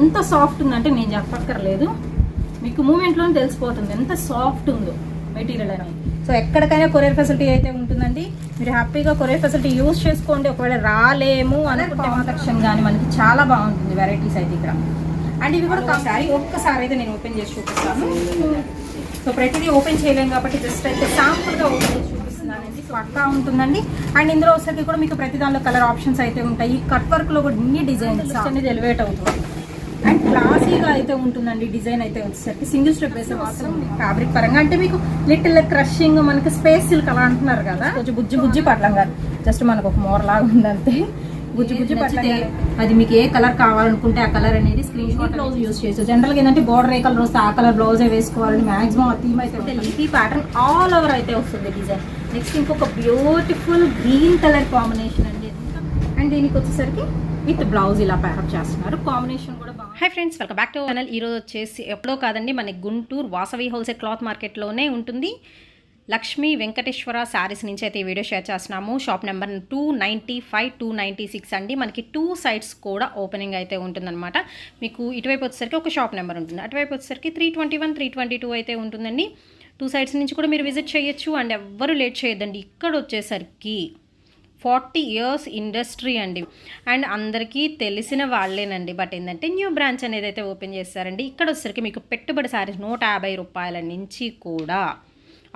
ఎంత సాఫ్ట్ ఉందంటే నేను చెప్పక్కర్లేదు. మీకు మూమెంట్లోనే తెలిసిపోతుంది ఎంత సాఫ్ట్ ఉందో మెటీరియల్ అనేది. సో ఎక్కడికైనా కొరియర్ ఫెసిలిటీ అయితే ఉంటుందండి. మీరు హ్యాపీగా కొరియర్ ఫెసిలిటీ యూస్ చేసుకోండి. ఒకవేళ రాలేము అనుకుంటే కలెక్షన్ కానీ మనకి చాలా బాగుంటుంది వెరైటీస్ అయితే ఇక్కడ. అండ్ ఇవి కూడా ఒకసారి ఒక్కసారి అయితే నేను ఓపెన్ చేసి చూపిస్తాను. సో ప్రతిదీ ఓపెన్ చేయలేము కాబట్టి జస్ట్ అయితే శాంపుల్గా ఓపెన్ చేసి చూపిస్తున్నానండి సో పక్కా ఉంటుందండి. అండ్ ఇందులో వచ్చేసరికి కూడా మీకు ప్రతి దానిలో కలర్ ఆప్షన్స్ అయితే ఉంటాయి. కట్ వర్క్లో కూడా ఇన్ని డిజైన్స్ అనేది ఎలివేట్ అవుతుంది. అండ్ క్లాసీగా అయితే ఉంటుందండి డిజైన్ అయితే వచ్చేసరికి. సింగిల్ స్టెప్ వేసే మాత్రం ఫ్యాబ్రిక్ పరంగా. అంటే మీకు లిటిల్ క్రషింగ్ మనకి స్పేస్ సిల్క్ అలా అంటున్నారు కదా? కొంచెం బుజ్జి బుజ్జి పట్లం కాదు జస్ట్ మనకు ఒక మోర్ లాగా ఉందంతే. బుజ్జి బుజ్జి పట్లం అది మీకు ఏ కలర్ కావాలనుకుంటే ఆ కలర్ అనేది స్క్రీన్ షాట్ బ్లౌజ్ యూస్ చేయొచ్చు. జనరల్గా ఏంటంటే బోర్డర్ ఏ కలర్ వస్తే ఆ కలర్ బ్లౌజే వేసుకోవాలని మాక్సిమం ఆ థీమ్ అయితే ఈ ప్యాటర్న్ ఆల్ ఓవర్ అయితే వస్తుంది డిజైన్ నెక్స్ట్ ఇంకొక బ్యూటిఫుల్ గ్రీన్ కలర్ కాంబినేషన్ అండి. అండ్ దీనికి వచ్చేసరికి విత్ బ్లౌజ్ ఇలా ప్యారప్ చేస్తున్నారు. కాంబినేషన్ కూడా బాగుంది. Hi friends welcome back to channel ఈరోజు వచ్చేసి ఎప్పుడో కాదండి మన గుంటూరు వాసవి హోల్సేల్ క్లాత్ మార్కెట్లోనే ఉంటుంది. లక్ష్మీ వెంకటేశ్వర శారీస్ నుంచి అయితే ఈ వీడియో షేర్ చేస్తున్నాము. Shop number two ninety five two ninety six అండి. మనకి టూ సైడ్స్ కూడా ఓపెనింగ్ అయితే ఉంటుందన్నమాట. మీకు ఇటువైపు వచ్చేసరికి ఒక షాప్ నెంబర్ ఉంటుంది. అటువైపు వచ్చేసరికి three twenty one three twenty two అయితే ఉంటుందండి. టూ సైడ్స్ నుంచి కూడా మీరు విజిట్ చేయొచ్చు. అండ్ ఎవ్వరు లేట్ చేయొద్దండి. ఇక్కడ వచ్చేసరికి ఫార్టీ ఇయర్స్ ఇండస్ట్రీ అండి. అండ్ అందరికీ తెలిసిన వాళ్ళేనండి. బట్ ఏంటంటే న్యూ బ్రాంచ్ అనేది అయితే ఓపెన్ చేస్తారండి. ఇక్కడ వచ్చేసరికి మీకు పెట్టుబడి సారీస్ నూట యాభై రూపాయల నుంచి కూడా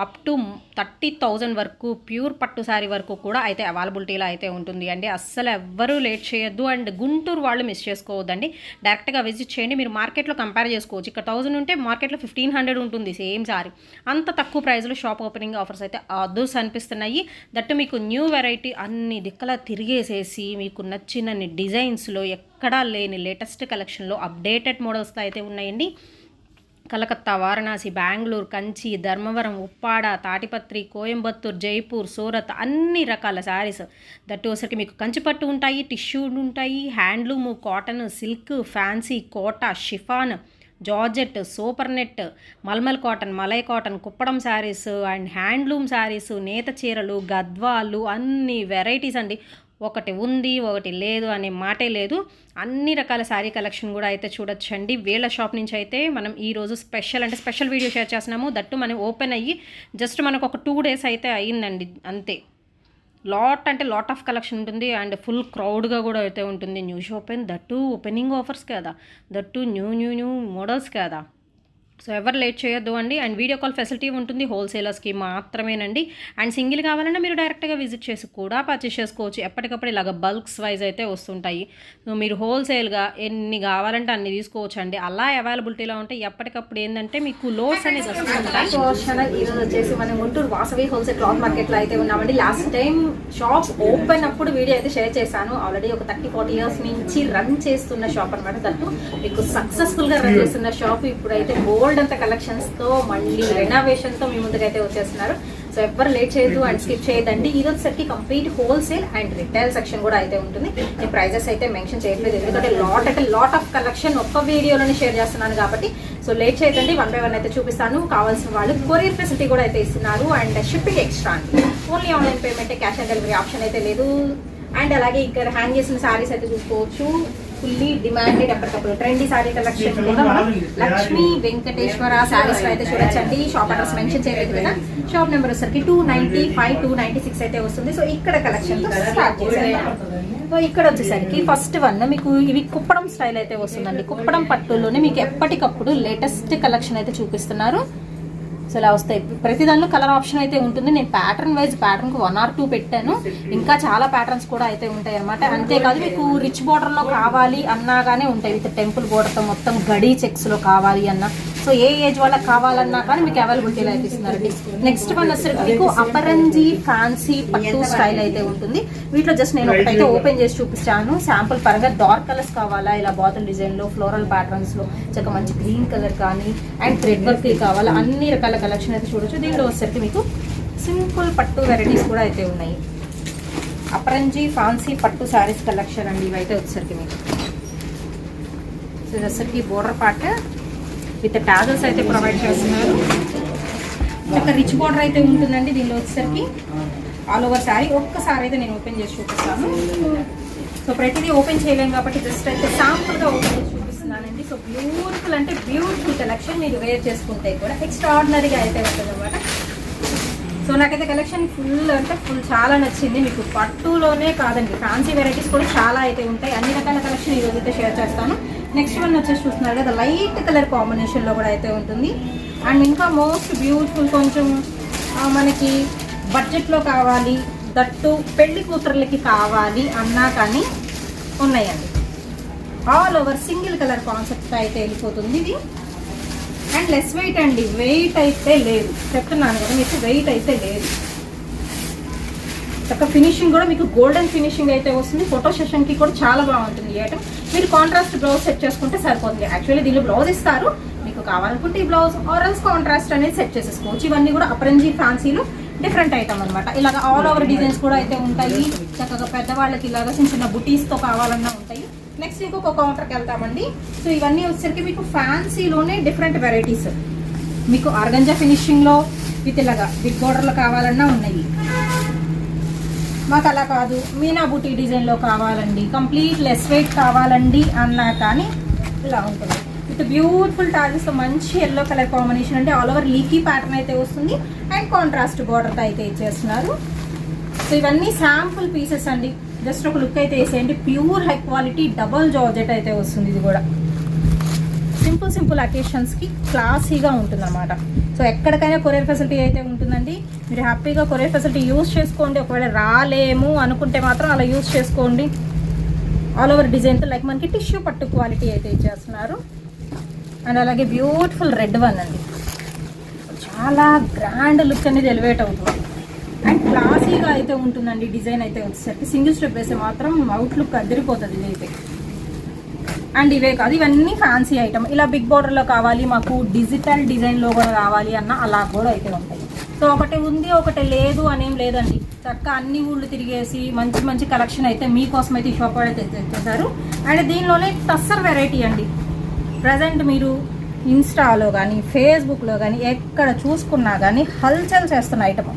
అప్ టు థర్టీ థౌజండ్ వరకు ప్యూర్ పట్టు శారీ వరకు కూడా అయితే అవైలబిలిటీలో అయితే ఉంటుంది. అండి అస్సలు ఎవ్వరూ లేట్ చేయొద్దు. అండ్ గుంటూరు వాళ్ళు మిస్ చేసుకోవద్దండి. డైరెక్ట్గా విజిట్ చేయండి. మీరు మార్కెట్లో కంపేర్ చేసుకోవచ్చు. ఇక్కడ థౌజండ్ ఉంటే మార్కెట్లో ఫిఫ్టీన్ హండ్రెడ్ ఉంటుంది సేమ్ సారీ అంత తక్కువ ప్రైస్లో షాప్ ఓపెనింగ్ ఆఫర్స్ అయితే అదర్స్ అనిపిస్తున్నాయి. దట్టు మీకు న్యూ వెరైటీ అన్ని దిక్కలా తిరిగేసేసి మీకు నచ్చినన్ని డిజైన్స్లో ఎక్కడా లేని లేటెస్ట్ కలెక్షన్లో అప్డేటెడ్ మోడల్స్తో అయితే ఉన్నాయండి. కలకత్తా వారణాసి బెంగళూరు కంచి ధర్మవరం ఉప్పాడ తాటిపత్రి కోయంబత్తూర్ జైపూర్ సూరత్ అన్ని రకాల శారీస్. దట్టు వచ్చరికి మీకు కంచిపట్టు ఉంటాయి టిష్యూ ఉంటాయి handloom cotton silk fancy Kota chiffon georgette super net mulmul cotton malai cotton Kuppadam saris and handloom saris నేత చీరలు గద్వాలు అన్ని వెరైటీస్ అండి. ఒకటి ఉంది ఒకటి లేదు అనే మాటే లేదు. అన్ని రకాల శారీ కలెక్షన్ కూడా అయితే చూడొచ్చండి. వీళ్ళ షాప్ నుంచి అయితే మనం ఈరోజు స్పెషల్ అంటే స్పెషల్ వీడియో షేర్ చేస్తున్నాము. దట్టు మనం ఓపెన్ అయ్యి జస్ట్ మనకు ఒక టూ డేస్ అయితే అయ్యిందండి అంతే. లాట్ అంటే లాట్ ఆఫ్ కలెక్షన్ ఉంటుంది అండ్ ఫుల్ క్రౌడ్గా కూడా అయితే ఉంటుంది. New shop and that opening offers కదా. That new new new models కదా. సో ఎవరు లేట్ చేయొద్దు అండి. అండ్ వీడియో కాల్ ఫెసిలిటీ ఉంటుంది. హోల్సేలర్స్కి మాత్రమేనండి. అండ్ సింగిల్ కావాలన్నా మీరు డైరెక్ట్గా విజిట్ చేసి కూడా పర్చేస్ చేసుకోవచ్చు. ఎప్పటికప్పుడు ఇలాగ బల్క్స్ వైజ్ అయితే వస్తుంటాయి. సో మీరు హోల్సేల్గా ఎన్ని కావాలంటే అన్ని తీసుకోవచ్చు అండి అలా అవైలబిలిటీలో ఉంటే ఎప్పటికప్పుడు ఏంటంటే మీకు లోస్ అనేది వస్తుంటాయి. ఛానల్ ఈరోజు వచ్చేసి మనం గుంటూరు వాసవి హోల్సేల్ క్లాత్ మార్కెట్లో అయితే ఉన్నామండి. లాస్ట్ టైం షాప్ ఓపెన్ అప్పుడు వీడియో అయితే షేర్ చేశాను. ఆల్రెడీ ఒక థర్టీ ఫార్టీ ఇయర్స్ నుంచి రన్ చేస్తున్న షాప్ అనమాట మీకు సక్సెస్ఫుల్గా రన్ చేస్తున్న షాప్ ఇప్పుడైతే బోల్డ్ అంత కలెక్షన్స్తో మళ్ళీ రెనోవేషన్తో మీ ముందుకైతే వచ్చేస్తున్నారు. సో ఎవ్వరు లేట్ చేయదు అండ్ స్కిప్ చేయదండి ఇది వచ్చేసరికి complete wholesale and retail section కూడా అయితే ఉంటుంది. నేను ప్రైజెస్ అయితే మెన్షన్ చేయట్లేదు. ఎందుకంటే లాట్ అంటే లాట్ ఆఫ్ కలెక్షన్ ఒక్క వీడియోలోనే షేర్ చేస్తున్నాను కాబట్టి. సో లేట్ చేయదండి వన్ బై వన్ అయితే చూపిస్తాను. కావాల్సిన వాళ్ళు కొరియర్ ఫెసిలిటీ కూడా అయితే ఇస్తున్నారు. అండ్ షిప్పింగ్ ఎక్స్ట్రా అండి. Only online payment cash on delivery option అయితే లేదు. అండ్ అలాగే ఇక్కడ హ్యాంగ్ చేసిన శారీస్ అయితే చూసుకోవచ్చు. ఫుల్లీ డిమాండెడ్ ఎప్పటికప్పుడు ట్రెండీ సారీ కలెక్షన్ కూడా మనం లక్ష్మీ వెంకటేశ్వర సారీస్లో అయితే చూడొచ్చండి. షాప్ అడ్రస్ మెన్షన్ చేయలేదు కదా. షాప్ నెంబర్ వచ్చరికి two ninety five two ninety six అయితే వస్తుంది. సో ఇక్కడ కలెక్షన్ స్టార్ట్ చేశాను సో ఇక్కడ వచ్చేసరికి ఫస్ట్ వన్ మీకు ఇవి కుప్పడం స్టైల్ అయితే వస్తుందండి. కుప్పడం పట్టులోనే మీకు ఎప్పటికప్పుడు లేటెస్ట్ కలెక్షన్ అయితే చూపిస్తున్నారు. సో ఇలా వస్తాయి. ప్రతి దానిలో కలర్ ఆప్షన్ అయితే ఉంటుంది. నేను ప్యాటర్న్ వైజ్ ప్యాటర్న్కు వన్ ఆర్ టూ పెట్టాను. ఇంకా చాలా ప్యాటర్న్స్ కూడా అయితే ఉంటాయి అనమాట అంతేకాదు మీకు రిచ్ బోర్డర్లో కావాలి అన్నాగానే ఉంటాయి. విత్ టెంపుల్ బోర్డర్తో మొత్తం గడి చెక్స్లో కావాలి అన్న. సో ఏ ఏజ్ వాళ్ళకి కావాలన్నా కానీ మీకు అవైలబిలిటీలో అయితే నెక్స్ట్ వన్ వచ్చేసరికి మీకు అపరంజీ ఫ్యాన్సీ పట్టు స్టైల్ అయితే ఉంటుంది. వీటిలో జస్ట్ నేను ఒకటైతే ఓపెన్ చేసి చూపిస్తాను. శాంపుల్ పరంగా డార్క్ కలర్స్ కావాలా? ఇలా బాటిల్ డిజైన్లో ఫ్లోరల్ ప్యాటర్న్స్లో చక్క మంచి గ్రీన్ కలర్ కానీ అండ్ థ్రెడ్ వర్క్ కావాలా? అన్ని రకాల కలెక్షన్ అయితే చూడొచ్చు. దీనిలో వచ్చేసరికి మీకు సింపుల్ పట్టు వెరైటీస్ కూడా అయితే ఉన్నాయి. అప్రంజి ఫాన్సీ పట్టు శారీస్ కలెక్షన్ అండి ఇవైతే వచ్చేసరికి మీకు. సో ఇది వచ్చేసరికి బోర్డర్ పార్ట్ విత్ టాజల్స్ అయితే ప్రొవైడ్ చేస్తున్నారు. ఒక రిచ్ బోర్డర్ అయితే ఉంటుందండి. దీనిలో వచ్చేసరికి ఆల్ ఓవర్ శారీ ఒక్కసారి అయితే నేను ఓపెన్ చేసి చూపిస్తాను. సో ప్రతిదీ ఓపెన్ చేయలేం కాబట్టి జస్ట్ అయితే శాంపుల్గా ఓపెన్ చేసి సో బ్యూటిఫుల్ అంటే బ్యూటిఫుల్ కలెక్షన్ మీరు వేర్ చేసుకుంటే కూడా ఎక్స్ట్రాడినరీగా అయితే ఉంటుంది అనమాట సో నాకైతే కలెక్షన్ ఫుల్ అంటే ఫుల్ చాలా నచ్చింది. మీకు పట్టులోనే కాదండి ఫ్యాన్సీ వెరైటీస్ కూడా చాలా అయితే ఉంటాయి. అన్ని రకాల కలెక్షన్ ఈరోజు అయితే షేర్ చేస్తాను. నెక్స్ట్ వన్ వచ్చేసి చూస్తున్నారు కదా లైట్ కలర్ కాంబినేషన్లో కూడా అయితే ఉంటుంది. అండ్ ఇంకా మోస్ట్ బ్యూటిఫుల్ కొంచెం మనకి బడ్జెట్లో కావాలి దట్టు పెళ్ళి కూతుర్లకి కావాలి అన్నా కానీ ఉన్నాయండి. All over single colour concept అయితే వెళ్ళిపోతుంది ఇది. అండ్ లెస్ వెయిట్ అండి వెయిట్ అయితే లేదు. చెప్తున్నాను కదా మీకు వెయిట్ అయితే లేదు. చక్క ఫినిషింగ్ కూడా మీకు గోల్డెన్ ఫినిషింగ్ అయితే వస్తుంది. ఫోటో సెషన్కి కూడా చాలా బాగుంటుంది ఏటం ఐటమ్ మీరు కాంట్రాస్ట్ బ్లౌజ్ సెట్ చేసుకుంటే సరిపోతుంది. యాక్చువల్లీ దీనిలో బ్లౌజ్ ఇస్తారు. మీకు కావాలనుకుంటే ఈ బ్లౌజ్ ఆరల్స్ కాంట్రాస్ట్ అనేది సెట్ చేసేసుకోవచ్చు ఇవన్నీ కూడా అప్రంజీ ఫ్యాన్సీలు డిఫరెంట్ ఐటమ్ అనమాట ఇలాగ ఆల్ ఓవర్ డిజైన్స్ కూడా అయితే ఉంటాయి. చక్కగా పెద్దవాళ్ళకి ఇలాగా చిన్న చిన్న బుటీస్తో కావాలన్నా ఉంటాయి. నెక్స్ట్ ఇంకొక కౌంటర్కి వెళ్తామండి. సో ఇవన్నీ వచ్చేసరికి మీకు ఫ్యాన్సీలోనే డిఫరెంట్ వెరైటీస్ మీకు ఆర్గంజా ఫినిషింగ్లో విత్ ఇలాగా బిగ్ బోర్డర్లో కావాలన్నా ఉన్నాయి. మాకు అలా కాదు. మీనా బూటీ డిజైన్లో కావాలండి. కంప్లీట్ లెస్ వెయిట్ కావాలండి అన్నా కానీ ఇలా ఉంటుంది. విత్ బ్యూటిఫుల్ టాజెస్ మంచి ఎల్లో కలర్ కాంబినేషన్ అంటే ఆల్ ఓవర్ లీకీ ప్యాటర్న్ అయితే వస్తుంది. అండ్ కాంట్రాస్ట్ బార్డర్ అయితే ఇచ్చేస్తున్నారు. సో ఇవన్నీ శాంపుల్ పీసెస్ అండి. జస్ట్ ఒక లుక్ అయితే వేసేయండి. Pure high quality double georgette అయితే వస్తుంది ఇది కూడా. సింపుల్ సింపుల్ అకేషన్స్కి క్లాసీగా ఉంటుందన్నమాట. సో ఎక్కడికైనా కొరియర్ ఫెసిలిటీ అయితే ఉంటుందండి. మీరు హ్యాపీగా కొరియర్ ఫెసిలిటీ యూస్ చేసుకోండి. ఒకవేళ రాలేము అనుకుంటే మాత్రం అలా యూస్ చేసుకోండి. ఆల్ ఓవర్ డిజైన్తో లైక్ మనకి టిష్యూ పట్టు క్వాలిటీ అయితే ఇచ్చేస్తున్నారు. అండ్ అలాగే బ్యూటిఫుల్ రెడ్ వన్ అండి. చాలా గ్రాండ్ లుక్ అనేది ఎలివేట్ అవుతుంది. అండ్ క్లాసీగా అయితే ఉంటుందండి డిజైన్ అయితే వచ్చేసరికి. సింగిల్ స్టెప్ వేస్తే మాత్రం అవుట్లుక్ అదిరిపోతుంది అండ్ ఇవే కాదు ఇవన్నీ ఫ్యాన్సీ ఐటమ్. ఇలా బిగ్ బార్డర్లో కావాలి మాకు డిజిటల్ డిజైన్లో కూడా కావాలి అన్న అలా కూడా అయితే ఉంటాయి. సో ఒకటి ఉంది ఒకటి లేదు అనేం లేదండి. చక్క అన్ని ఊళ్ళు తిరిగేసి మంచి మంచి కలెక్షన్ అయితే మీకోసం అయితే ఈ షాప్ అయితే తెచ్చేసారు అండ్ దీనిలోనే టస్సర్ వెరైటీ అండి. ప్రజెంట్ మీరు ఇన్స్టాలో కానీ ఫేస్బుక్లో కానీ ఎక్కడ చూసుకున్నా కానీ హల్చల్ చేస్తున్న ఐటమ్.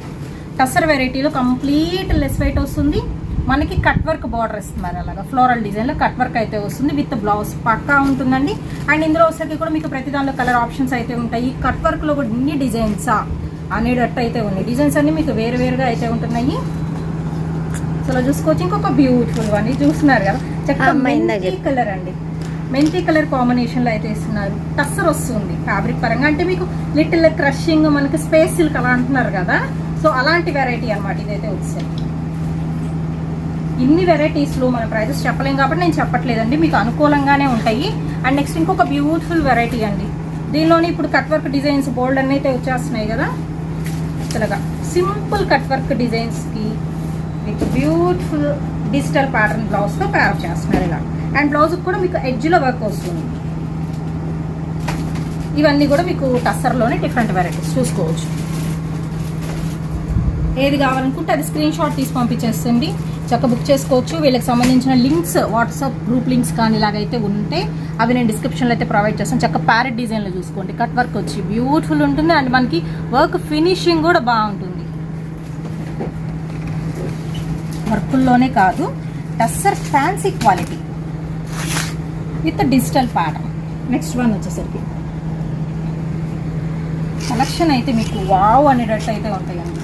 టస్సర్ వెరైటీలో కంప్లీట్ లెస్ వెయిట్ వస్తుంది. మనకి కట్ వర్క్ బార్డర్ ఇస్తున్నారు అలాగా. ఫ్లోరల్ డిజైన్లో కట్ వర్క్ అయితే వస్తుంది విత్ బ్లౌజ్ పక్కా ఉంటుందండి. అండ్ ఇందులో వచ్చేసరికి కూడా మీకు ప్రతి దానిలో కలర్ ఆప్షన్స్ అయితే ఉంటాయి. కట్ వర్క్లో కూడా ఇన్ని డిజైన్సా అనేటట్టు అయితే ఉన్నాయి. డిజైన్స్ అన్ని మీకు వేరు వేరుగా అయితే ఉంటున్నాయి. సో చూసుకోవచ్చు. ఇంకొక బ్యూటిఫుల్ ఇది చూస్తున్నారు కదా? చక్కగా మెంతి కలర్ అండి. మెంతి కలర్ కాంబినేషన్లో అయితే ఇస్తున్నారు. టస్సర్ వస్తుంది ఫ్యాబ్రిక్ పరంగా. అంటే మీకు లిటిల్ క్రషింగ్ మనకి స్పేస్ సిల్క్ అలా అంటున్నారు కదా? సో అలాంటి వెరైటీ అనమాట ఇదైతే వచ్చేది ఇన్ని వెరైటీస్లో మన ప్రైజెస్ చెప్పలేం కాబట్టి నేను చెప్పట్లేదండి మీకు అనుకూలంగానే ఉంటాయి. అండ్ నెక్స్ట్ ఇంకొక బ్యూటిఫుల్ వెరైటీ అండి. దీనిలోనే ఇప్పుడు కట్ వర్క్ డిజైన్స్ బోల్డ్ అన్ని అయితే వచ్చేస్తున్నాయి కదా. ఇలాగా సింపుల్ కట్ వర్క్ డిజైన్స్కి విత్ బ్యూటిఫుల్ డిజిటల్ ప్యాటర్న్ బ్లౌజ్తో తయారు చేస్తున్నారు ఇలా. అండ్ బ్లౌజ్కి కూడా మీకు ఎడ్జ్లో వర్క్ వస్తుంది. ఇవన్నీ కూడా మీకు టస్సర్లోనే డిఫరెంట్ వెరైటీస్ చూసుకోవచ్చు. ఏది కావాలనుకుంటే అది స్క్రీన్ షాట్ తీసి పంపించేస్తుంది. చక్క బుక్ చేసుకోవచ్చు. వీళ్ళకి సంబంధించిన లింక్స్ వాట్సాప్ గ్రూప్ లింక్స్ కానీ ఇలాగైతే ఉంటే అవి నేను డిస్క్రిప్షన్లో అయితే ప్రొవైడ్ చేస్తాను. చక్క ప్యారెట్ డిజైన్లో చూసుకోండి. కట్ వర్క్ వచ్చి బ్యూటిఫుల్ ఉంటుంది అండ్ మనకి వర్క్ ఫినిషింగ్ కూడా బాగుంటుంది. వర్కుల్లోనే కాదు tussar fancy quality with digital pattern next one వచ్చేసరికి. కలెక్షన్ అయితే మీకు వావ్ అనేటట్టు అయితే ఉంటాయండి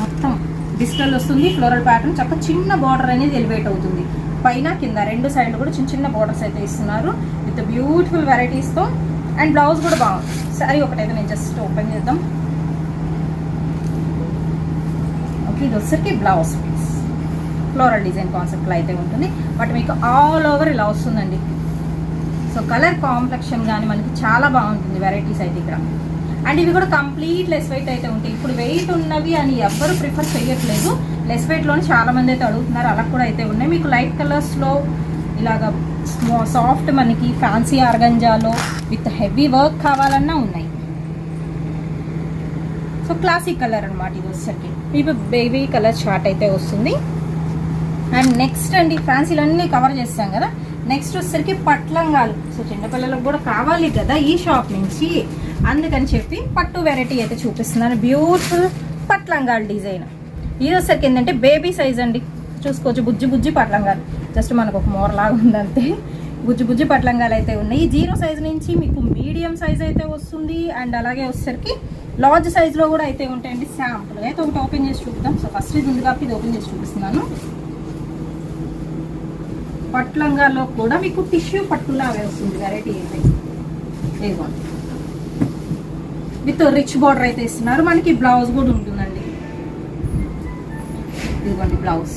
మొత్తం డిజిటల్ వస్తుంది ఫ్లోరల్ ప్యాటర్న్ చక్క చిన్న బార్డర్ అనేది ఎలివేట్ అవుతుంది. పైన కింద రెండు సైడ్ కూడా చిన్న చిన్న బార్డర్స్ అయితే ఇస్తున్నారు. విత్ బ్యూటిఫుల్ వెరైటీస్తో అండ్ బ్లౌజ్ కూడా బాగుంది సరే ఒకటైతే నేను జస్ట్ ఓపెన్ చేద్దాం. ఓకే ఇది వచ్చరికి బ్లౌజ్ పీస్ ఫ్లోరల్ డిజైన్ కాన్సెప్ట్లో అయితే ఉంటుంది. బట్ మీకు ఆల్ ఓవర్ ఇలా వస్తుందండి. సో కలర్ కాంప్లెక్షన్ కానీ మనకి చాలా బాగుంటుంది. వెరైటీస్ అయితే ఇక్కడ. అండ్ ఇవి కూడా కంప్లీట్ లెస్ వెయిట్ అయితే ఉంటాయి. ఇప్పుడు వెయిట్ ఉన్నవి అని ఎవ్వరు ప్రిఫర్ చేయట్లేదు లెస్ వెయిట్లోనే చాలామంది అయితే అడుగుతున్నారు. అలా కూడా అయితే ఉన్నాయి. మీకు లైట్ కలర్స్లో ఇలాగ సాఫ్ట్ మనకి ఫ్యాన్సీ ఆర్గంజాలో విత్ హెవీ వర్క్ కావాలన్నా ఉన్నాయి. సో క్లాసిక్ కలర్ అనమాట ఇది వచ్చేసరికి. ఇవి బేబీ కలర్ చార్ట్ అయితే వస్తుంది. అండ్ నెక్స్ట్ అండి ఫ్యాన్సీలన్నీ కవర్ చేస్తాం కదా. నెక్స్ట్ వచ్చేసరికి పట్లంగాలు. సో చిన్నపిల్లలకు కూడా కావాలి కదా ఈ షాప్ నుంచి. అందుకని చెప్పి పట్టు వెరైటీ అయితే చూపిస్తున్నాను. బ్యూటిఫుల్ పట్లంగాలు డిజైన్ ఇది వచ్చేసరికి ఏంటంటే బేబీ సైజ్ అండి. చూసుకోవచ్చు బుజ్జి బుజ్జి పట్లంగాలు. జస్ట్ మనకు ఒక మోరలాగా ఉందంతే బుజ్జి బుజ్జి పట్లంగాలు అయితే ఉన్నాయి. జీరో సైజ్ నుంచి మీకు మీడియం సైజ్ అయితే వస్తుంది. అండ్ అలాగే వచ్చేసరికి లార్జ్ సైజ్లో కూడా అయితే ఉంటాయండి. శాంపుల్ అయితే ఒకటి ఓపెన్ చేసి చూపుతాం సో ఫస్ట్ ఇది ఉంది కాబట్టి ఇది ఓపెన్ చేసి చూపిస్తున్నాను. పట్లంగాలో కూడా మీకు టిష్యూ పట్టులా వస్తుంది వెరైటీ అయితే. ఇదిగోండి విత్ రిచ్ బార్డర్ అయితే ఇస్తున్నారు. మనకి బ్లౌజ్ కూడా ఉంటుందండి. ఇదిగోండి బ్లౌజ్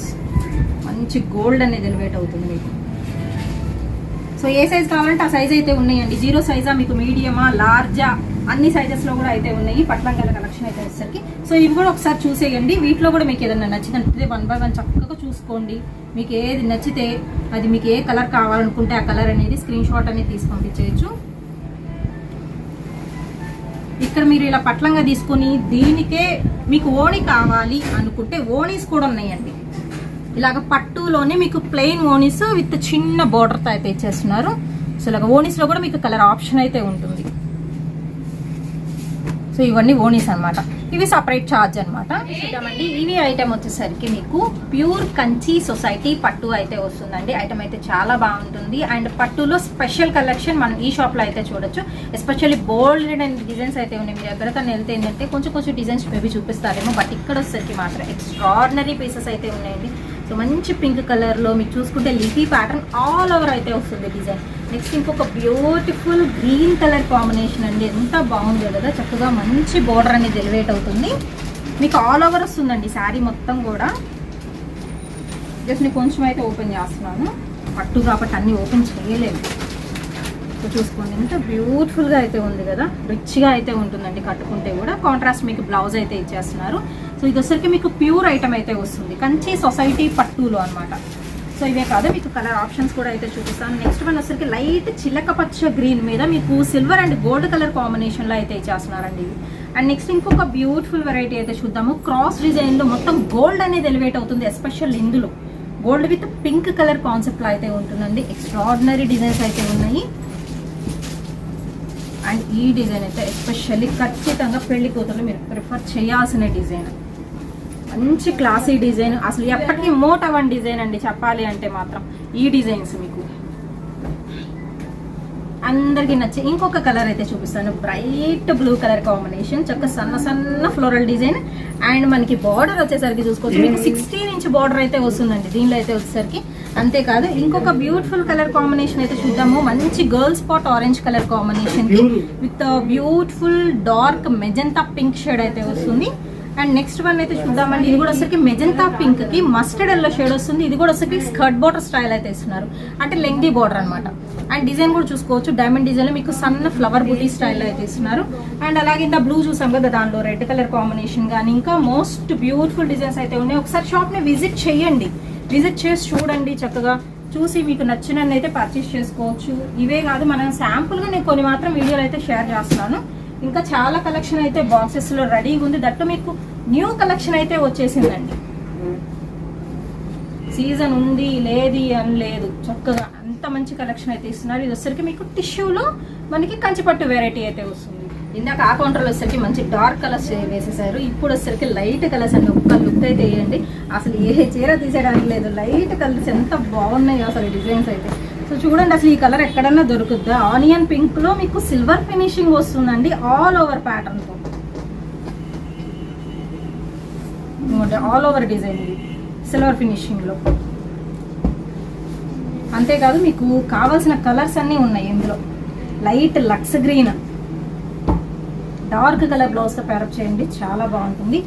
మంచి గోల్డ్ అనేది ఎలివేట్ అవుతుంది మీకు. సో ఏ సైజ్ కావాలంటే ఆ సైజ్ అయితే ఉన్నాయండి. జీరో సైజా మీకు మీడియమా లార్జా అన్ని సైజెస్లో కూడా అయితే ఉన్నాయి. పట్లంగల కలెక్షన్ అయితే వచ్చేసరికి సో ఇవి కూడా ఒకసారి చూసేయండి. వీటిలో కూడా మీకు ఏదైనా నచ్చిందంటే వన్ బై వన్ చక్కగా చూసుకోండి. మీకు ఏది నచ్చితే అది మీకు ఏ కలర్ కావాలనుకుంటే ఆ కలర్ అనేది స్క్రీన్ షాట్ అనేది తీసి పంపించేయచ్చు. ఇక్కడ మీరు ఇలా పట్లంగా తీసుకొని దీనికే మీకు ఓణి కావాలి అనుకుంటే ఓణీస్ కూడా ఉన్నాయండి. ఇలాగ పట్టులోనే మీకు ప్లెయిన్ ఓనీస్ విత్ చిన్న బోర్డర్తో అయితే ఇచ్చేస్తున్నారు. సో ఇలాగ ఓనీస్లో కూడా మీకు కలర్ ఆప్షన్ అయితే ఉంటుంది. సో ఇవన్నీ ఓనీస్ అనమాట ఇవి సపరేట్ ఛార్జ్ అనమాట చూద్దామండి. ఇవి ఐటమ్ వచ్చేసరికి మీకు ప్యూర్ కంచి సొసైటీ పట్టు అయితే వస్తుందండి. ఐటమ్ అయితే చాలా బాగుంటుంది. అండ్ పట్టులో స్పెషల్ కలెక్షన్ మనం ఈ షాప్లో అయితే చూడొచ్చు. ఎస్పెషల్లీ బోల్డ్ అండ్ డిజైన్స్ అయితే ఉన్నాయి. మీ దగ్గర తను వెళ్తే ఏంటంటే కొంచెం కొంచెం డిజైన్స్ మేబీ చూపిస్తారేమో బట్ ఇక్కడ వచ్చేసరికి మాత్రం ఎక్స్ట్రాడినరీ పీసెస్ అయితే ఉన్నాయండి. సో మంచి పింక్ కలర్లో మీకు చూసుకుంటే లిఫీ ప్యాటర్న్ ఆల్ ఓవర్ అయితే వస్తుంది డిజైన్ నెక్స్ట్ ఇంకొక బ్యూటిఫుల్ గ్రీన్ కలర్ కాంబినేషన్ అండి. ఎంత బాగుందో కదా. చక్కగా మంచి బోర్డర్ అనేది ఎలివేట్ అవుతుంది. మీకు ఆల్ ఓవర్ వస్తుందండి శారీ మొత్తం కూడా. జస్ట్ నేను కొంచెం అయితే ఓపెన్ చేస్తున్నాను. పట్టు కాబట్టి అన్నీ ఓపెన్ చేయలేము సో చూసుకోండి ఎంత బ్యూటిఫుల్గా అయితే ఉంది కదా. రిచ్గా అయితే ఉంటుందండి కట్టుకుంటే కూడా. కాంట్రాస్ట్ మీకు బ్లౌజ్ అయితే ఇచ్చేస్తున్నారు. సో ఇది వచ్చరికి మీకు ప్యూర్ ఐటమ్ అయితే వస్తుంది. కంచి సొసైటీ పట్టులో అనమాట సో ఇవే కాదు మీకు కలర్ ఆప్షన్స్ కూడా అయితే చూపిస్తాను. నెక్స్ట్ వన్ వచ్చరికి లైట్ చిలక పచ్చ గ్రీన్ మీద మీకు సిల్వర్ అండ్ గోల్డ్ కలర్ కాంబినేషన్లో అయితే ఇచ్చేస్తున్నారండి. అండ్ నెక్స్ట్ ఇంకొక బ్యూటిఫుల్ వెరైటీ అయితే చూద్దాము. క్రాస్ డిజైన్లో మొత్తం గోల్డ్ అనేది ఎలివేట్ అవుతుంది ఎస్పెషల్ ఇందులో. గోల్డ్ విత్ పింక్ కలర్ కాన్సెప్ట్లో అయితే ఉంటుందండి. ఎక్స్ట్రాడినరీ డిజైన్స్ అయితే ఉన్నాయి. అండ్ ఈ డిజైన్ అయితే ఎస్పెషల్లీ ఖచ్చితంగా పెళ్ళి కూతురు మీరు ప్రిఫర్ చేయాల్సిన డిజైన్ మంచి క్లాసీ డిజైన్. అసలు ఎప్పటికీ మోట్ అవన్ డిజైన్ అండి చెప్పాలి అంటే మాత్రం ఈ డిజైన్స్ మీకు. అందరికి నచ్చి ఇంకొక కలర్ అయితే చూపిస్తాను. Bright blue colour combination. చక్క సన్న సన్న ఫ్లోరల్ డిజైన్. అండ్ మనకి బార్డర్ వచ్చేసరికి చూసుకోవచ్చు. మీకు సిక్స్టీన్ ఇంచ్ బార్డర్ అయితే వస్తుందండి. దీనిలో అయితే వచ్చేసరికి అంతేకాదు. ఇంకొక బ్యూటిఫుల్ కలర్ కాంబినేషన్ అయితే చూద్దాము. మంచి గర్ల్ spot orange colour combination with beautiful dark magenta pink shade అయితే వస్తుంది. అండ్ నెక్స్ట్ వన్ అయితే చూద్దామండి. ఇది కూడా వచ్చరికి మెజంతా పింక్కి మస్టర్డ్ ఎల్లో షేడ్ వస్తుంది. ఇది కూడా వచ్చరికి స్కర్ట్ బోర్డర్ స్టైల్ అయితే ఇస్తున్నారు. అంటే లెంగ్డీ బోర్డర్ అనమాట అండ్ డిజైన్ కూడా చూసుకోవచ్చు. డైమండ్ డిజైన్లో మీకు సన్న ఫ్లవర్ బూటీ స్టైల్ అయితే ఇస్తున్నారు. అండ్ అలాగే ఇంత బ్లూ చూసాం కదా దానిలో రెడ్ కలర్ కాంబినేషన్ కానీ ఇంకా మోస్ట్ బ్యూటిఫుల్ డిజైన్స్ అయితే ఉన్నాయి. ఒకసారి షాప్ని విజిట్ చేయండి. విజిట్ చేసి చూడండి చక్కగా. చూసి మీకు నచ్చినన్ని అయితే పర్చేస్ చేసుకోవచ్చు. ఇవే కాదు మనం శాంపుల్గా నేను కొన్ని మాత్రం వీడియోలు అయితే షేర్ చేస్తున్నాను. ఇంకా చాలా కలెక్షన్ అయితే బాక్సెస్లో రెడీగా ఉంది. దట్టు మీకు న్యూ కలెక్షన్ అయితే వచ్చేసిందండి. సీజన్ ఉంది లేది అని లేదు. చక్కగా అంత మంచి కలెక్షన్ అయితే ఇస్తున్నారు. ఇది వచ్చరికి మీకు టిష్యూలో మనకి కంచిపట్టు వెరైటీ అయితే వస్తుంది. ఇందాక ఆ కౌంటర్లో వచ్చరికి మంచి డార్క్ కలర్స్ వేసేసారు. ఇప్పుడు వచ్చరికి లైట్ కలర్స్ అండి. ఒక్క లుక్ అయితే వేయండి. అసలు ఏ చీర తీసేయడానికి లేదు. లైట్ కలర్స్ ఎంత బాగున్నాయి అసలు డిజైన్స్ అయితే. సో చూడండి అసలు ఈ కలర్ ఎక్కడన్నా దొరుకుద్దా? ఆనియన్ పింక్లో మీకు సిల్వర్ ఫినిషింగ్ వస్తుందండి ఆల్ ఓవర్ ప్యాటర్న్తో. ఆల్ ఓవర్ డిజైన్ ఇది. సిల్వర్ ఫినిషింగ్లో. అంతేకాదు మీకు కావాల్సిన కలర్స్ అన్నీ ఉన్నాయి ఇందులో. లైట్ లక్స్ గ్రీన్ డార్క్ కలర్ బ్లౌజ్తో పేరప్ చేయండి చాలా బాగుంటుంది.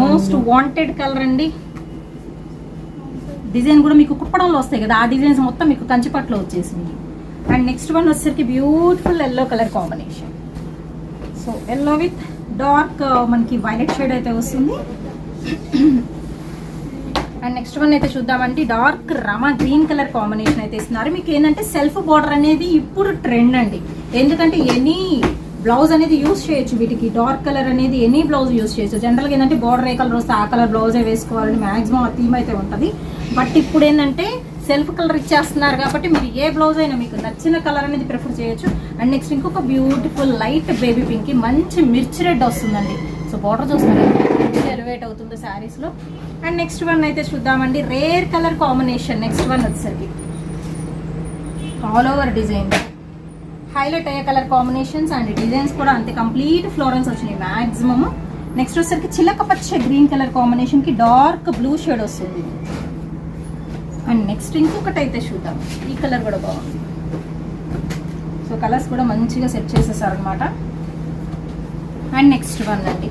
మోస్ట్ వాంటెడ్ కలర్ అండి. డిజైన్ కూడా మీకు కుప్పడంలో వస్తాయి కదా ఆ డిజైన్స్ మొత్తం మీకు కంచిపట్లో వచ్చేసింది. అండ్ నెక్స్ట్ వన్ వచ్చేసరికి beautiful yellow colour combination so yellow with dark మనకి వైలెట్ షేడ్ అయితే వస్తుంది. అండ్ నెక్స్ట్ వన్ అయితే చూద్దామండి డార్క్ రమా గ్రీన్ కలర్ కాంబినేషన్ అయితే ఇస్తున్నారు. మీకు ఏంటంటే సెల్ఫ్ బార్డర్ అనేది ఇప్పుడు ట్రెండ్ అండి. ఎందుకంటే ఎనీ బ్లౌజ్ అనేది యూస్ చేయొచ్చు వీటికి. డార్క్ కలర్ అనేది ఎనీ బ్లౌజ్ యూస్ చేయొచ్చు. జనరల్గా ఏంటంటే బార్డర్ ఏ కలర్ వస్తే ఆ కలర్ బ్లౌజే వేసుకోవాలని మాక్సిమం ఆ థీమ్ అయితే ఉంటుంది. బట్ ఇప్పుడు ఏంటంటే సెల్ఫ్ కలర్ ఇచ్చేస్తున్నారు కాబట్టి మీరు ఏ బ్లౌజ్ అయినా మీకు నచ్చిన కలర్ అనేది ప్రిఫర్ చేయొచ్చు. అండ్ నెక్స్ట్ ఇంకొక బ్యూటిఫుల్ లైట్ బేబీ పింక్ మంచి మిర్చి రెడ్ వస్తుందండి. సో బార్డర్ చూస్తున్నారు ఎలివేట్ అవుతుంది శారీస్లో. అండ్ నెక్స్ట్ వన్ అయితే చూద్దామండి. Rare colour combination next one వచ్చేసరికి. ఆల్ ఓవర్ డిజైన్ హైలైట్ అయ్యే కలర్ కాంబినేషన్స్ అండ్ డిజైన్స్ కూడా అంతే. కంప్లీట్ ఫ్లోరెన్స్ వచ్చినాయి మ్యాక్సిమమ్ నెక్స్ట్ వచ్చేసరికి చిలక పచ్చ గ్రీన్ కలర్ కాంబినేషన్కి డార్క్ బ్లూ షేడ్ వస్తుంది. అండ్ నెక్స్ట్ ఇంకొకటి అయితే చూద్దాం. ఈ కలర్ కూడా బాగుంది. సో కలర్స్ కూడా మంచిగా సెట్ చేసేసారనమాట అండ్ నెక్స్ట్ వన్ అండి.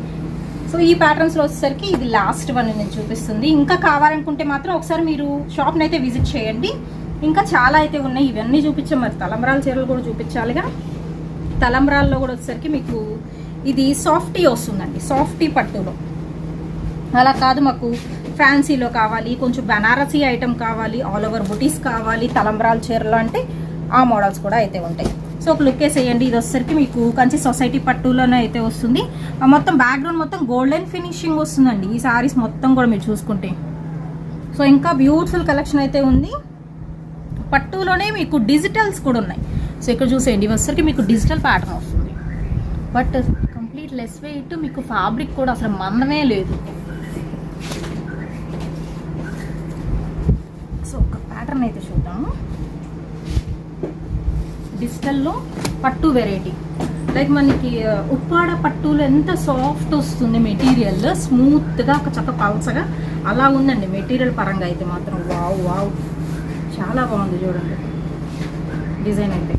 సో ఈ ప్యాటర్న్స్లో వచ్చేసరికి ఇది లాస్ట్ వన్ నేను చూపిస్తుంది. ఇంకా కావాలనుకుంటే మాత్రం ఒకసారి మీరు షాప్ని అయితే విజిట్ చేయండి. ఇంకా చాలా అయితే ఉన్నాయి. ఇవన్నీ చూపించాం మరి తలంబ్రాల చీరలు కూడా చూపించాలిగా. తలంబ్రాల్లో కూడా వచ్చేసరికి మీకు ఇది సాఫ్టీ వస్తుందండి. సాఫ్టీ పట్టులో. అలా కాదు మాకు ఫ్యాన్సీలో కావాలి కొంచెం బనారసీ ఐటమ్ కావాలి ఆల్ ఓవర్ బుటీస్ కావాలి తలంబ్రాల చీరలు అంటే ఆ మోడల్స్ కూడా అయితే ఉంటాయి. సో ఒక లుక్ వేసేయండి. ఇది వచ్చేసరికి మీకు కంచి సొసైటీ పట్టులోనే అయితే వస్తుంది. మొత్తం బ్యాక్గ్రౌండ్ మొత్తం గోల్డెన్ ఫినిషింగ్ వస్తుందండి. ఈ సారీస్ మొత్తం కూడా మీరు చూసుకుంటే. సో ఇంకా బ్యూటిఫుల్ కలెక్షన్ అయితే ఉంది. పట్టులోనే మీకు డిజిటల్స్ కూడా ఉన్నాయి. సో ఇక్కడ చూసేయండి. ఇవి వచ్చేసరికి మీకు డిజిటల్ ప్యాటర్న్ వస్తుంది. బట్ కంప్లీట్ లెస్ వెయిట్ మీకు ఫ్యాబ్రిక్ కూడా అసలు మందమే లేదు సో ఒక ప్యాటర్న్ అయితే చూద్దాము. డిజిటల్లో పట్టు వెరైటీ. లైక్ మనకి ఉప్పాడ పట్టులో ఎంత సాఫ్ట్ వస్తుంది మెటీరియల్ స్మూత్గా ఒక చక్క పల్చగా అలా ఉందండి. మెటీరియల్ పరంగా అయితే మాత్రం వావ్ వావ్. చాలా బాగుంది చూడండి. డిజైన్ అయితే.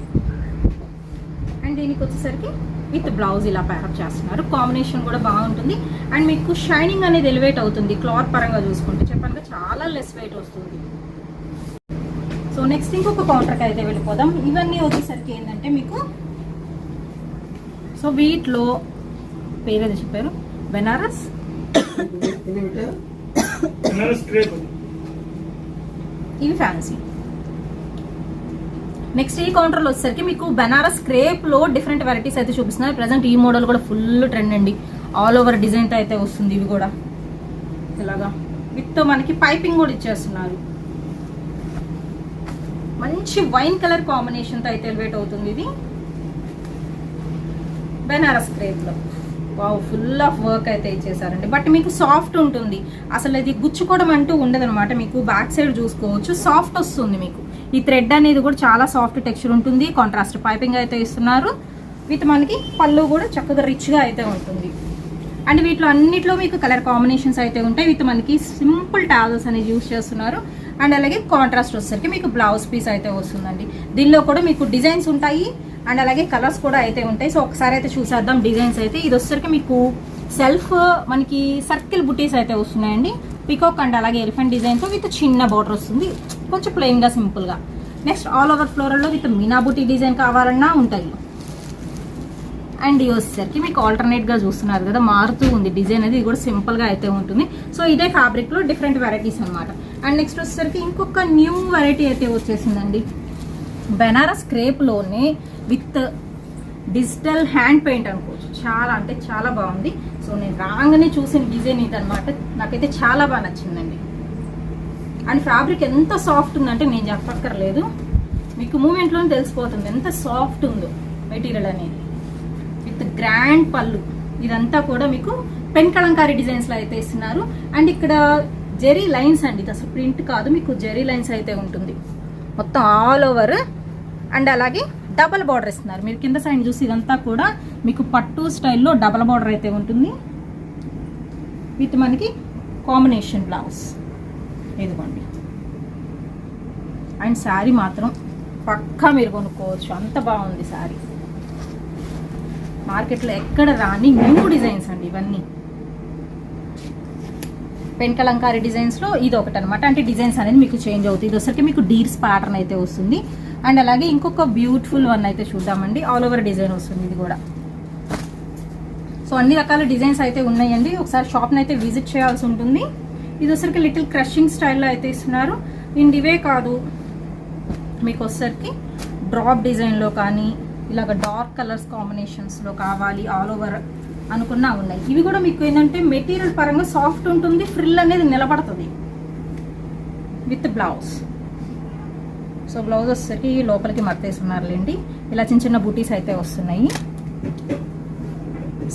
అండ్ దీనికి వచ్చేసరికి విత్ బ్లౌజ్ ఇలా ప్యారప్ చేస్తున్నారు. కాంబినేషన్ కూడా బాగుంటుంది. అండ్ మీకు షైనింగ్ అనేది ఎలివేట్ అవుతుంది. క్లాత్ పరంగా చూసుకుంటే చెప్పాను చాలా లెస్ వెయిట్ వస్తుంది. సో నెక్స్ట్ ఇంకొక కౌంటర్కి అయితే వెళ్ళిపోదాం. ఇవన్నీ వచ్చేసరికి ఏంటంటే మీకు సో వీటిలో పేరేది చెప్పారు? బెనారస్ ఇవి ఫ్యాన్సీ నెక్స్ట్ ఈ కౌంటర్లో వచ్చేసరికి మీకు బెనారస్ క్రేప్లో డిఫరెంట్ వెరైటీస్ అయితే చూపిస్తున్నారు. ప్రజెంట్ ఈ మోడల్ కూడా ఫుల్ ట్రెండ్ అండి. ఆల్ ఓవర్ డిజైన్తో అయితే వస్తుంది ఇవి కూడా. ఇలాగా. విత్ మనకి పైపింగ్ కూడా ఇచ్చేస్తున్నారు. మంచి వైన్ కలర్ కాంబినేషన్తో అయితే ఎలివేట్ అవుతుంది ఇది. బెనారస్ క్రేప్లో. వావ్ ఫుల్ ఆఫ్ వర్క్ అయితే ఇచ్చేసారండి. బట్ మీకు సాఫ్ట్ ఉంటుంది. అసలు ఇది గుచ్చుకోవడం అంటూ ఉండదనమాట మీకు బ్యాక్ సైడ్ చూసుకోవచ్చు. సాఫ్ట్ వస్తుంది మీకు. ఈ థ్రెడ్ అనేది కూడా చాలా సాఫ్ట్ టెక్స్చర్ ఉంటుంది. కాంట్రాస్ట్ పైపింగ్ అయితే ఇస్తున్నారు. విత్ మనకి పళ్ళు కూడా చక్కగా రిచ్గా అయితే ఉంటుంది. అండ్ వీటిలో అన్నిట్లో మీకు కలర్ కాంబినేషన్స్ అయితే ఉంటాయి. విత్ మనకి సింపుల్ టాజల్స్ అనేది యూస్ చేస్తున్నారు. అండ్ అలాగే కాంట్రాస్ట్ వచ్చేసరికి మీకు బ్లౌజ్ పీస్ అయితే వస్తుందండి. దీనిలో కూడా మీకు డిజైన్స్ ఉంటాయి. అండ్ అలాగే కలర్స్ కూడా అయితే ఉంటాయి. సో ఒకసారి అయితే చూసేద్దాం డిజైన్స్ అయితే. ఇది వచ్చేసరికి మీకు సెల్ఫ్ మనకి సర్కిల్ బుటీస్ అయితే వస్తున్నాయండి. పికాక్ అండ్ అలాగే ఎలిఫెంట్ డిజైన్తో విత్ చిన్న బోర్డర్ వస్తుంది. కొంచెం ప్లెయిన్గా సింపుల్గా నెక్స్ట్ ఆల్ ఓవర్ ఫ్లోరల్లో విత్ మీనా బుటీ డిజైన్ కావాలన్నా ఉంటాయి. అండ్ ఇది వచ్చేసరికి మీకు ఆల్టర్నేట్గా చూస్తున్నారు కదా మారుతూ ఉంది. డిజైన్ అనేది ఇది కూడా సింపుల్గా అయితే ఉంటుంది. సో ఇదే ఫ్యాబ్రిక్లో డిఫరెంట్ వెరైటీస్ అన్నమాట. అండ్ నెక్స్ట్ వచ్చేసరికి ఇంకొక న్యూ వెరైటీ అయితే వచ్చేసిందండి. బెనారస్ క్రేప్లోనే విత్ డిజిటల్ హ్యాండ్ పెయింట్ అనుకోవచ్చు. చాలా అంటే చాలా బాగుంది. సో నేను రాగానే చూసిన డిజైన్ ఇది నాకైతే చాలా బాగా నచ్చిందండి. అండ్ ఫ్యాబ్రిక్ ఎంత సాఫ్ట్ ఉందంటే నేను చెప్పక్కర్లేదు. మీకు మూమెంట్లోనే తెలిసిపోతుంది ఎంత సాఫ్ట్ ఉందో మెటీరియల్ అనేది. విత్ గ్రాండ్ పళ్ళు. ఇదంతా కూడా మీకు పెన్ కలంకారీ డిజైన్స్లో అయితే ఇస్తున్నారు. అండ్ ఇక్కడ జెరీ లైన్స్ అండి. ఇది అసలు ప్రింట్ కాదు మీకు జెరీ లైన్స్ అయితే ఉంటుంది. మొత్తం ఆల్ ఓవర్ అండ్ అలాగే డబల్ బార్డర్ ఇస్తున్నారు మీరు కింద సైడ్ చూసి ఇదంతా కూడా మీకు పట్టు స్టైల్లో డబల్ బార్డర్ అయితే ఉంటుంది. విత్ మనకి కాంబినేషన్ బ్లౌజ్. ఇదిగోండి. అండ్ శారీ మాత్రం పక్కా మీరు కొనుక్కోవచ్చు. అంత బాగుంది శారీ. మార్కెట్లో ఎక్కడ రాని న్యూ డిజైన్స్ అండి ఇవన్నీ. పెంకలంకారి డిజైన్స్లో ఇది ఒకటి అనమాట అంటే డిజైన్స్ అనేది మీకు చేంజ్ అవుతుంది ఇది వచ్చరికి మీకు డీర్స్ ప్యాటర్న్ అయితే వస్తుంది. అండ్ అలాగే ఇంకొక బ్యూటిఫుల్ వన్ అయితే చూద్దామండి. ఆల్ ఓవర్ డిజైన్ వస్తుంది ఇది కూడా. సో అన్ని రకాల డిజైన్స్ అయితే ఉన్నాయండి. ఒకసారి షాప్ని అయితే విజిట్ చేయాల్సి ఉంటుంది. ఇది వచ్చరికి లిటిల్ క్రషింగ్ స్టైల్లో అయితే ఇస్తున్నారు. అండ్ ఇవే కాదు. మీకు వచ్చరికి డ్రాప్ డిజైన్లో కానీ ఇలాగ డార్క్ కలర్స్ కాంబినేషన్స్లో కావాలి ఆల్ ఓవర్ అనుకున్నా ఉన్నాయి. ఇవి కూడా మీకు ఏంటంటే మెటీరియల్ పరంగా సాఫ్ట్ ఉంటుంది ఫ్రిల్ అనేది నిలబడుతుంది. With blouse. సో బ్లౌజ్ వచ్చేసరికి లోపలికి మర్తేస్తున్నారులేండి ఇలా చిన్న చిన్న బూటీస్ అయితే వస్తున్నాయి.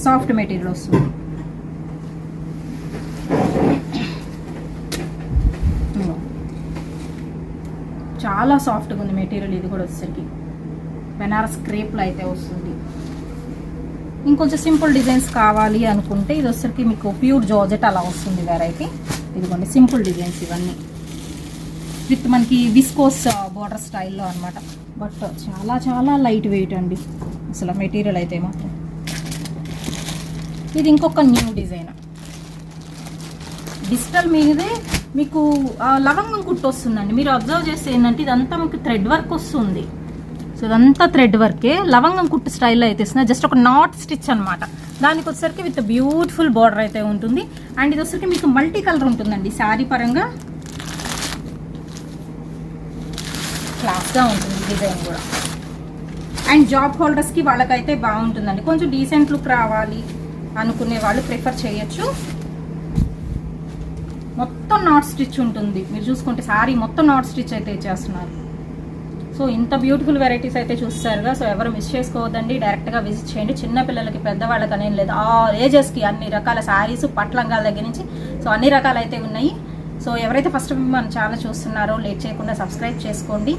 సాఫ్ట్ మెటీరియల్ వస్తుంది. చాలా సాఫ్ట్గా ఉంది మెటీరియల్ ఇది కూడా వచ్చేసరికి. బెనారస్ క్రేప్లో అయితే వస్తుంది. ఇంకొంచెం సింపుల్ డిజైన్స్ కావాలి అనుకుంటే ఇది వచ్చరికి మీకు ప్యూర్ జార్జెట్ అలా వస్తుంది వెరైటీ ఇదిగోండి సింపుల్ డిజైన్స్ ఇవన్నీ. విత్ మనకి విస్కోస్ బార్డర్ స్టైల్లో అనమాట బట్ చాలా చాలా లైట్ వెయిట్ అండి. అసలు మెటీరియల్ అయితే మాత్రం. ఇది ఇంకొక న్యూ డిజైన్ డిజిటల్ మీదే మీకు uh, లవంగం కుట్టు వస్తుందండి. మీరు అబ్జర్వ్ చేస్తే ఏంటంటే ఇదంతా మీకు థ్రెడ్ వర్క్ వస్తుంది. ఇదంతా థ్రెడ్ వర్కే లవంగం కుట్టు స్టైల్లో అయితే ఇస్తున్నా. జస్ట్ ఒక నాట్ స్టిచ్ అనమాట దానికి వచ్చేసరికి విత్ బ్యూటిఫుల్ బార్డర్ అయితే ఉంటుంది. అండ్ ఇది వచ్చేసరికి మీకు మల్టీ కలర్ ఉంటుందండి. శారీ పరంగా క్లాస్గా ఉంటుంది డిజైన్ కూడా. అండ్ జాబ్ హోల్డర్స్కి వాళ్ళకైతే బాగుంటుందండి. కొంచెం డీసెంట్ లుక్ రావాలి అనుకునే వాళ్ళు ప్రిఫర్ చేయొచ్చు. మొత్తం నాట్ స్టిచ్ ఉంటుంది. మీరు చూసుకుంటే శారీ మొత్తం నాట్ స్టిచ్ అయితే చేస్తున్నారు. సో ఇంత బ్యూటిఫుల్ వెరైటీస్ అయితే చూస్తారుగా. సో ఎవరు మిస్ చేసుకోవద్దండి. డైరెక్ట్గా విజిట్ చేయండి. చిన్న పిల్లలకి పెద్దవాళ్ళకి అనేం లేదు. ఆ ఏజెస్కి అన్ని రకాల శారీస్ పట్లంగాల దగ్గర నుంచి. సో అన్ని రకాలైతే ఉన్నాయి. సో ఎవరైతే ఫస్ట్ మన ఛానల్ చూస్తున్నారో లేట్ చేయకుండా సబ్స్క్రైబ్ చేసుకోండి.